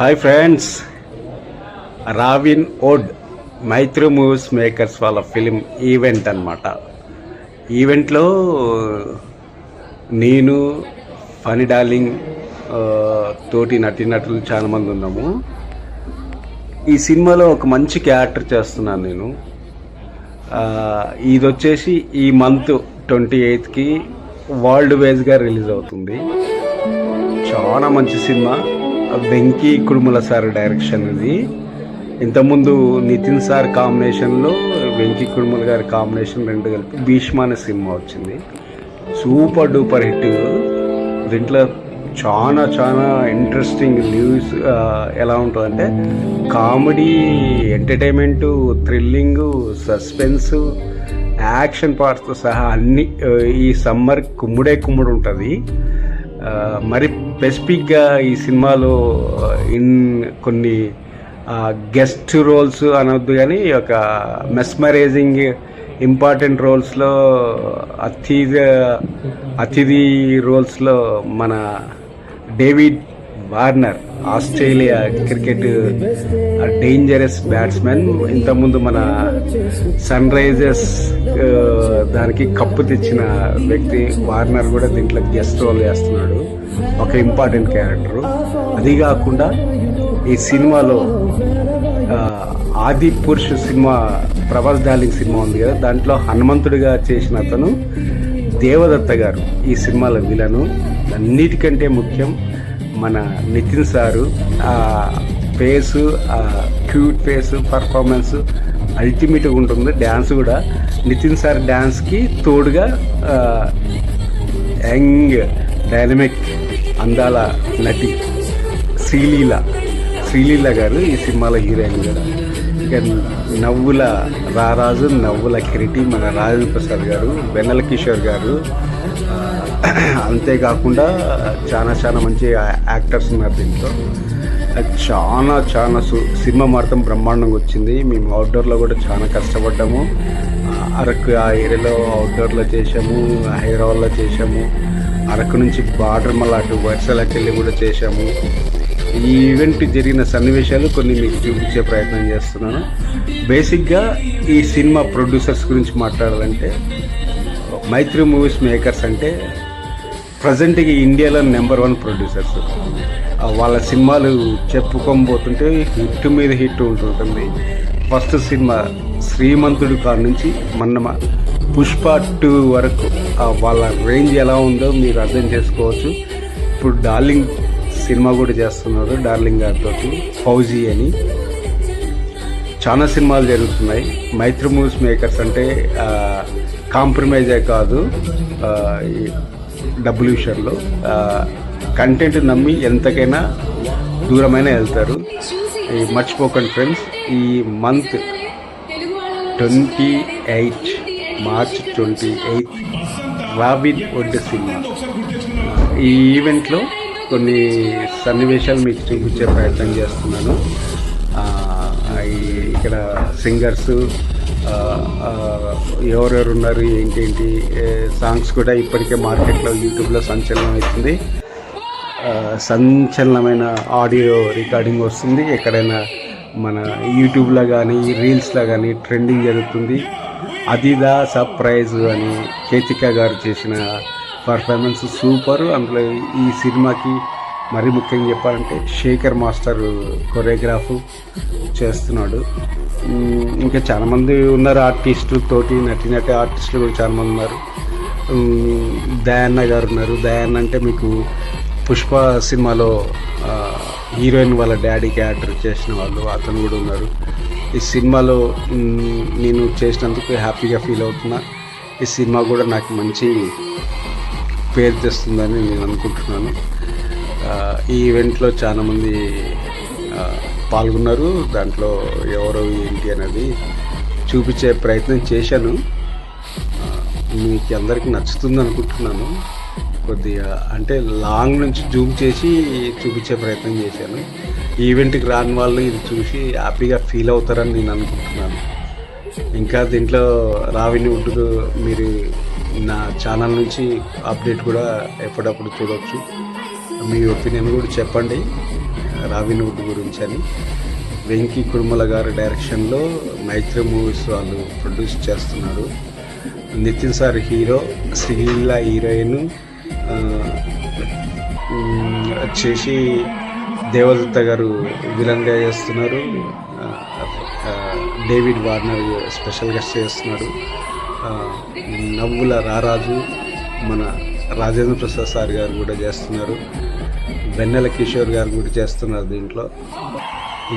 Hi friends Robinhood Mythri movies makers వాళ్ళ film event అనమాట ఈవెంట్లో నేను ఫనీ డార్లింగ్ తోటి నటీనటులు చాలా మంది ఉన్నాము. ఈ సినిమాలో ఒక మంచి క్యారెక్టర్ చేస్తున్నాను నేను. ఇది వచ్చేసి ఈ మంత్ ట్వంటీ ఎయిత్కి వరల్డ్ వైజ్గా రిలీజ్ అవుతుంది. చాలా మంచి cinema. Venky Kudumula sir direction ఇది. ఇంతకుముందు నితిన్ సార్ కాంబినేషన్లో వెంకీ కుడుముల గారి కాంబినేషన్ రెండు కలిపి భీష్మ అనే సినిమా వచ్చింది. Super duper hit. దీంట్లో చాలా చాలా ఇంట్రెస్టింగ్ న్యూస్ ఎలా ఉంటుందంటే comedy entertainment thrilling suspense action పార్ట్స్తో సహా అన్ని ఈ సమ్మర్ కుమ్ముడే కుమ్ముడు ఉంటుంది. మరి స్పెసిఫిక్గా ఈ సినిమాలో ఇన్ కొన్ని గెస్ట్ రోల్స్ అనవద్దు కానీ ఒక మెస్మరైజింగ్ ఇంపార్టెంట్ రోల్స్లో అతిథి అతిథి రోల్స్లో మన David Warner Australia cricket dangerous batsmen ఇంతకుముందు మన సన్ రైజర్స్ uh, దానికి కప్పు తెచ్చిన వ్యక్తి వార్నర్ కూడా దీంట్లో గెస్ట్ రోల్ చేస్తున్నాడు ఒక ఇంపార్టెంట్ క్యారెక్టర్ అది కాకుండా ఈ సినిమాలో uh, Adipurush cinema Prabhas darling cinema ఉంది కదా దాంట్లో హనుమంతుడిగా చేసిన అతను దేవదత్త గారు ఈ సినిమాలో విలను. అన్నిటికంటే ముఖ్యం మన నితిన్ సారు ఆ ఫేసు ఆ క్యూట్ ఫేసు పర్ఫార్మెన్స్ అల్టిమేట్గా ఉంటుంది. డ్యాన్స్ కూడా. నితిన్ సార్ డ్యాన్స్కి తోడుగా యంగ్ డైనమిక్ అందాల నటి శ్రీలీల. శ్రీలీల గారు ఈ సినిమాలో హీరోయిన్ గారు ఇక నవ్వుల రారాజు నవ్వుల కిరీటి మన రాజేంద్ర ప్రసాద్ గారు వెన్నెల కిషోర్ గారు. అంతేకాకుండా చాలా చాలా మంచి యాక్టర్స్ ఉన్నారు దీంట్లో. చాలా చాలా సు సినిమా మాత్రం బ్రహ్మాండంగా వచ్చింది. మేము అవుట్డోర్లో కూడా చాలా కష్టపడ్డాము. అరకు ఆ ఏరియాలో అవుట్డోర్లో చేసాము హైదరాబాద్లో చేసాము అరకు నుంచి బార్డర్ మళ్ళీ అటు వరుసలకి వెళ్ళి కూడా చేసాము ఈ ఈవెంట్ జరిగిన సన్నివేశాలు కొన్ని మీకు చూపించే ప్రయత్నం చేస్తున్నాను. బేసిక్గా ఈ సినిమా ప్రొడ్యూసర్స్ గురించి మాట్లాడాలంటే మైత్రి మూవీస్ మేకర్స్ అంటే ప్రజెంట్గా ఇండియాలో నెంబర్ వన్ ప్రొడ్యూసర్స్. వాళ్ళ సినిమాలు చెప్పుకోబోతుంటే హిట్ మీద హిట్ ఉంటుంటుంది. ఫస్ట్ సినిమా శ్రీమంతుడు కాడ నుంచి మొన్న పుష్ప టూ వరకు వాళ్ళ రేంజ్ ఎలా ఉందో మీరు అర్థం చేసుకోవచ్చు. ఇప్పుడు డార్లింగ్ సినిమా కూడా చేస్తున్నారు డార్లింగ్ గారితో ఫౌజీ అని. చాలా సినిమాలు జరుగుతున్నాయి. మైత్రి మూవీస్ మేకర్స్ అంటే కాంప్రమైజే కాదు డబ్బులు విషయంలో కంటెంట్ నమ్మి ఎంతకైనా దూరమైనా వెళ్తారు. ఈ మర్చిపోకండి ఫ్రెండ్స్ ఈ month twenty eight March twenty eighth Robinhood cinema. ఈ ఈవెంట్లో కొన్ని సన్నివేశాలు మీకు చూపించే ప్రయత్నం చేస్తున్నాను. ఇక్కడ సింగర్స్ ఎవరెవరు ఉన్నారు ఏంటేంటి సాంగ్స్ కూడా ఇప్పటికే మార్కెట్లో యూట్యూబ్లో సంచలనం అవుతుంది. సంచలనమైన ఆడియో రికార్డింగ్ వస్తుంది. ఎక్కడైనా మన యూట్యూబ్లో కానీ రీల్స్లో కానీ ట్రెండింగ్ జరుగుతుంది. అదిదా సర్ప్రైజ్ అని కేతిక గారు చేసిన పర్ఫార్మెన్స్ సూపర్ అందులో ఈ సినిమాకి మరీ ముఖ్యంగా చెప్పాలంటే శేఖర్ మాస్టర్ కొరియోగ్రాఫ్ చేస్తున్నాడు. ఇంకా చాలామంది ఉన్నారు ఆర్టిస్టులు తోటి నటినటి ఆర్టిస్టులు కూడా చాలామంది ఉన్నారు. దయాన్న గారు ఉన్నారు. దయాన్న అంటే మీకు పుష్ప సినిమాలో హీరోయిన్ వాళ్ళ డాడీ క్యారెక్టర్ చేసిన వాళ్ళు అతను కూడా ఉన్నారు. ఈ సినిమాలో నేను చేసినందుకు హ్యాపీగా ఫీల్ అవుతున్నా. ఈ సినిమా కూడా నాకు మంచి పేరు తెస్తుందని నేను అనుకుంటున్నాను. ఈ ఈవెంట్లో చాలామంది పాల్గొన్నారు. దాంట్లో ఎవరో ఏంటి అనేది చూపించే ప్రయత్నం చేశాను. మీకు అందరికీ నచ్చుతుంది అనుకుంటున్నాను. కొద్దిగా అంటే లాంగ్ నుంచి జూమ్ చేసి చూపించే ప్రయత్నం చేశాను. ఈవెంట్కి రాని వాళ్ళు ఇది చూసి హ్యాపీగా ఫీల్ అవుతారని నేను అనుకుంటున్నాను. ఇంకా దీంట్లో రావిని ఉంటుంది మీరు నా ఛానల్ నుంచి అప్డేట్ కూడా ఎప్పుడప్పుడు చూడవచ్చు మీ ఒపీనియన్ కూడా చెప్పండి. ఆ, రావిన్వుడ్ గురించి అని. వెంకీ కుడుమల గారి డైరెక్షన్లో మైత్రి మూవీస్ వాళ్ళు ప్రొడ్యూస్ చేస్తున్నారు. Nithiin sir hero Sreeleela heroine చేసి వచ్చేసి దేవదత్త గారు విలన్గా చేస్తున్నారు. డేవిడ్ వార్నర్ స్పెషల్ గెస్ట్ చేస్తున్నారు. నవ్వుల రారాజు మన రాజేంద్ర ప్రసాద్ సార్ గారు కూడా చేస్తున్నారు. వెన్నెల కిషోర్ గారు కూడా చేస్తున్నారు దీంట్లో.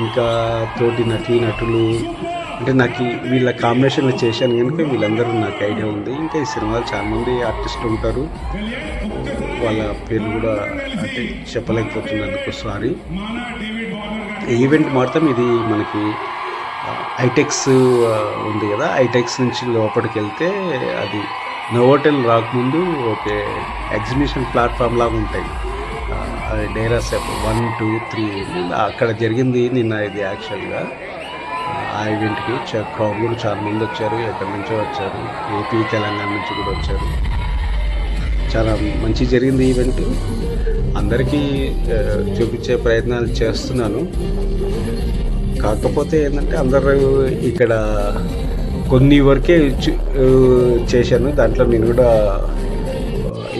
ఇంకా తోటి నటీ నటులు అంటే నాకు వీళ్ళ కాంబినేషన్లో చేశాను కనుక వీళ్ళందరూ నాకు ఐడియా ఉంది. ఇంకా ఈ సినిమాలు చాలామంది ఆర్టిస్టులు ఉంటారు. వాళ్ళ పేర్లు కూడా అంటే చెప్పలేకపోతున్నందుకు సారీ ఈవెంట్ మాత్రం ఇది మనకి ఐటెక్స్ ఉంది కదా. ఐటెక్స్ నుంచి లోపలికి వెళ్తే అది నోవోటెల్ రాకముందు ఒక ఎగ్జిబిషన్ ప్లాట్ఫామ్ లాగా ఉంటాయి. అది డేరా సెప్ వన్ టూ త్రీ అక్కడ జరిగింది నిన్న ఇది యాక్చువల్గా. ఆ ఈవెంట్కి క్రౌడ్ కూడా చాలా మంది వచ్చారు. ఎక్కడి నుంచో వచ్చారు. ఏపీ తెలంగాణ నుంచి కూడా వచ్చారు. చాలా మంచి జరిగింది ఈవెంట్. అందరికీ చూపించే ప్రయత్నాలు చేస్తున్నాను. కాకపోతే ఏంటంటే అందరూ ఇక్కడ కొన్ని వరకే చేశాను. దాంట్లో నేను కూడా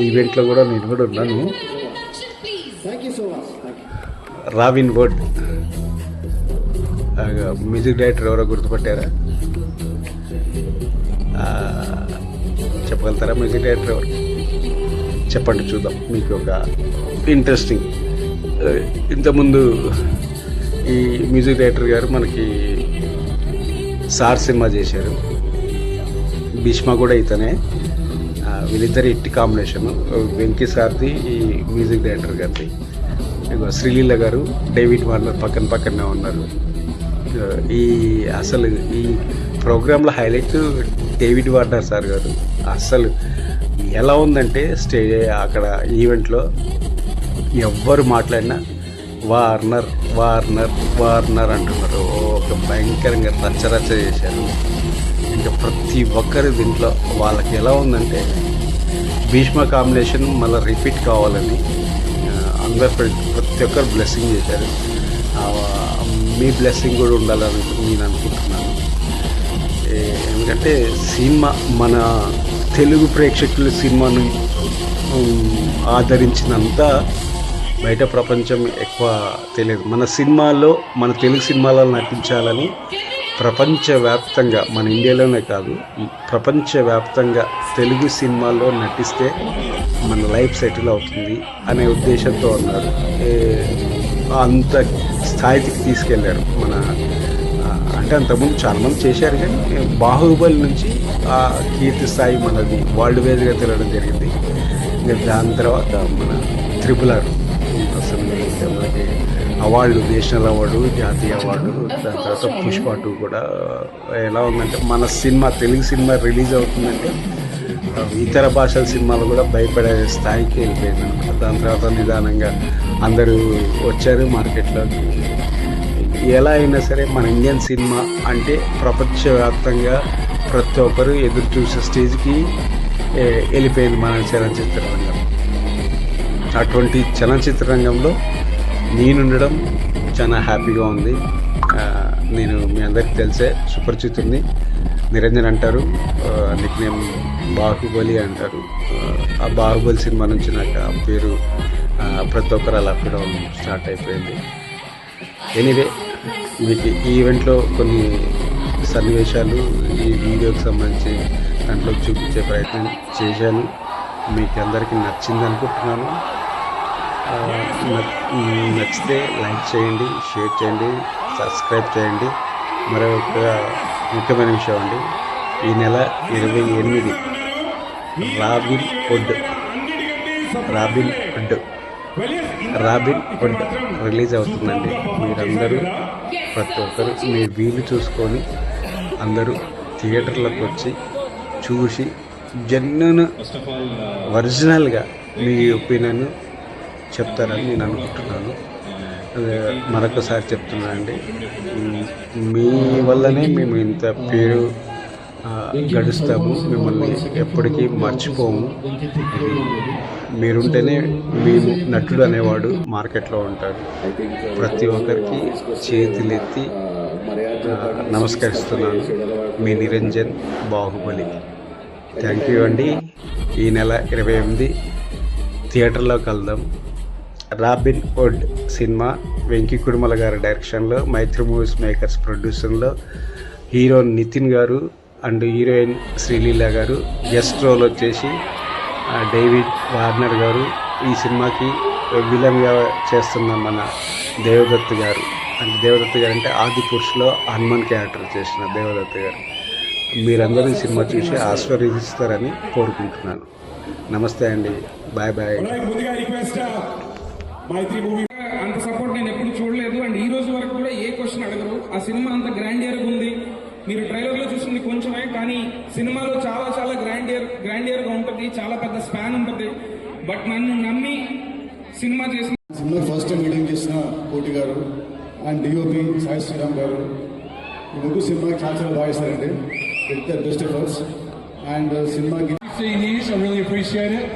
ఈవెంట్లో కూడా నేను కూడా ఉన్నాను. రావిన్ వర్డ్ మ్యూజిక్ డైరెక్టర్ ఎవరో గుర్తుపట్టారా? చెప్పగలుగుతారా మ్యూజిక్ డైరెక్టర్ ఎవరు? చెప్పండి చూద్దాం. మీకు ఒక ఇంట్రెస్టింగ్ ఇంతకుముందు ఈ మ్యూజిక్ డైరెక్టర్ గారు మనకి సార్ సినిమా చేశారు. భీష్మ కూడా ఇతనే. ఆ, వీళ్ళిద్దరి ఇట్టి కాంబినేషన్ వెంకీ సార్ది ఈ మ్యూజిక్ డైరెక్టర్ గారిది. శ్రీలీల గారు డేవిడ్ వార్నర్ పక్కన పక్కనే ఉన్నారు. ఈ అసలు ఈ ప్రోగ్రాంలో హైలైట్ డేవిడ్ వార్నర్ సార్ గారు. అసలు ఎలా ఉందంటే స్టే అక్కడ ఈవెంట్లో ఎవ్వరు మాట్లాడినా వార్నర్ వార్నర్ వార్నర్ అంటున్నారు. ఒక భయంకరంగా రచ్చరచ్చ చేశారు. ఇంకా ప్రతి ఒక్కరు దీంట్లో వాళ్ళకి ఎలా ఉందంటే భీష్మ కాంబినేషన్ మళ్ళీ రిపీట్ కావాలని అందరు ప్రతి ప్రతి ఒక్కరు బ్లెస్సింగ్ చేశారు. మీ బ్లెస్సింగ్ కూడా ఉండాలని నేను అనుకుంటున్నాను. ఎందుకంటే సినిమా మన తెలుగు ప్రేక్షకులు సినిమాను ఆదరించినంత బయట ప్రపంచం ఎక్కువ తెలియదు. మన సినిమాల్లో మన తెలుగు సినిమాలలో నటించాలని ప్రపంచవ్యాప్తంగా మన ఇండియాలోనే కాదు ప్రపంచవ్యాప్తంగా తెలుగు సినిమాల్లో నటిస్తే మన లైఫ్ సెటిల్ అవుతుంది అనే ఉద్దేశంతో ఉన్నారు. అంత స్థాయికి తీసుకెళ్ళారు మన అంటే అంతకుముందు చాలామంది చేశారు కానీ బాహుబలి నుంచి ఆ కీర్తి స్థాయి మనది వరల్డ్ వైజ్గా తిరగడం జరిగింది. ఇంకా దాని తర్వాత మన త్రిపుల్ అసలు మనకి నేషనల్ అవార్డు జాతీయ అవార్డు దాని తర్వాత పుష్ప టూ కూడా ఎలా ఉందంటే మన సినిమా తెలుగు సినిమా రిలీజ్ అవుతుందంటే ఇతర భాషల సినిమాలు కూడా భయపడే స్థాయికి వెళ్ళిపోయింది అనమాట దాని తర్వాత నిదానంగా అందరూ వచ్చారు మార్కెట్లోకి. ఎలా అయినా సరే మన ఇండియన్ సినిమా అంటే ప్రపంచవ్యాప్తంగా ప్రతి ఒక్కరు ఎదురు చూసే స్టేజ్కి వెళ్ళిపోయింది మన చలనచిత్ర రంగం. అటువంటి చలనచిత్ర రంగంలో నేనుండడం చాలా హ్యాపీగా ఉంది. నేను మీ అందరికీ తెలిసే సుపరిచితుడిని నిరంజన్ అంటారు. నిక్ నేమ్ బాహుబలి అంటారు. ఆ, బాహుబలి సినిమా నుంచి నాకు ఆ పేరు ప్రతి ఒక్కరు అలా పిలవడం స్టార్ట్ అయిపోయింది. ఎనీవే మీకు ఈ ఈవెంట్లో కొన్ని సన్నివేశాలు ఈ వీడియోకి సంబంధించి దాంట్లో చూపించే ప్రయత్నం చేశాను. మీకు అందరికీ నచ్చింది అనుకుంటున్నాను. నచ్చితే లైక్ చేయండి షేర్ చేయండి సబ్స్క్రైబ్ చేయండి. మరొక ముఖ్యమైన విషయం అండి. ఈ నెల ఇరవై ఎనిమిది Robinhood Robinhood Robinhood release అవుతుందండి. మీరందరూ ప్రతి ఒక్కరు మీ వీలు చూసుకొని అందరూ థియేటర్లకు వచ్చి చూసి జెన్యున్ ఒరిజినల్గా మీ ఒపీనియన్ చెప్తారని నేను అనుకుంటున్నాను. మరొకసారి చెప్తున్నానండి. అండి మీ వల్లనే మేము ఇంత పేరు గడుస్తాము. మిమ్మల్ని ఎప్పటికీ మర్చిపోము. మీరుంటేనే మేము నటుడు అనేవాడు మార్కెట్లో ఉంటాడు. ప్రతి ఒక్కరికి చేతులెత్తి నమస్కరిస్తున్నాను. మీ నిరంజన్ బాహుబలి. థ్యాంక్ యూ అండి. ఈ నెల ఇరవై ఎనిమిది థియేటర్లో కలుద్దాం Robinhood cinema Venky Kudumula గారి డైరెక్షన్లో మైత్రి మూవీస్ మేకర్స్ ప్రొడ్యూసర్లో హీరో నితిన్ గారు అండ్ హీరోయిన్ శ్రీలీల గారు గెస్ట్ రోల్ వచ్చేసి డేవిడ్ వార్నర్ గారు. ఈ సినిమాకి విలన్గా చేస్తున్న మన దేవదత్ గారు. అంటే దేవదత్ గారు అంటే ఆది పురుషులో హనుమాన్ క్యారెక్టర్ చేసిన దేవదత్ గారు. మీరందరూ ఈ సినిమా చూసి ఆస్వాదిస్తారని కోరుకుంటున్నాను. నమస్తే అండి. Bye bye. మైత్రి మూవీ. అంత సపోర్ట్ నేను ఎప్పుడు చూడలేదు. అండ్ ఈ రోజు వరకు కూడా ఏ క్వశ్చన్ అడగరు. ఆ సినిమా అంత గ్రాండియర్ ఉంది. మీరు ట్రైలర్లో చూసింది కొంచెమే కానీ సినిమాలో చాలా చాలా గ్రాండియర్ గ్రాండియర్గా ఉంటుంది. చాలా పెద్ద స్పాన్ ఉంటుంది. బట్ నన్ను నమ్మి సినిమా చేసిన సినిమా ఫస్ట్ టైం మీటింగ్ చేసిన కోటి గారు అండ్ డిఓపి సాయి శ్రీరామ్ గారు. ఈ ముగ్గురు సినిమాకి చాలా చాలా బాగా with the best efforts and సినిమాకి 15 years. I really appreciate it.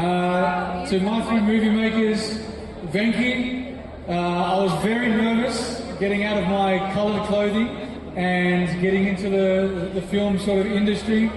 Uh, to my three movie makers, Venki, uh, I was very nervous getting out of my coloured clothing and getting into the, the film sort of industry.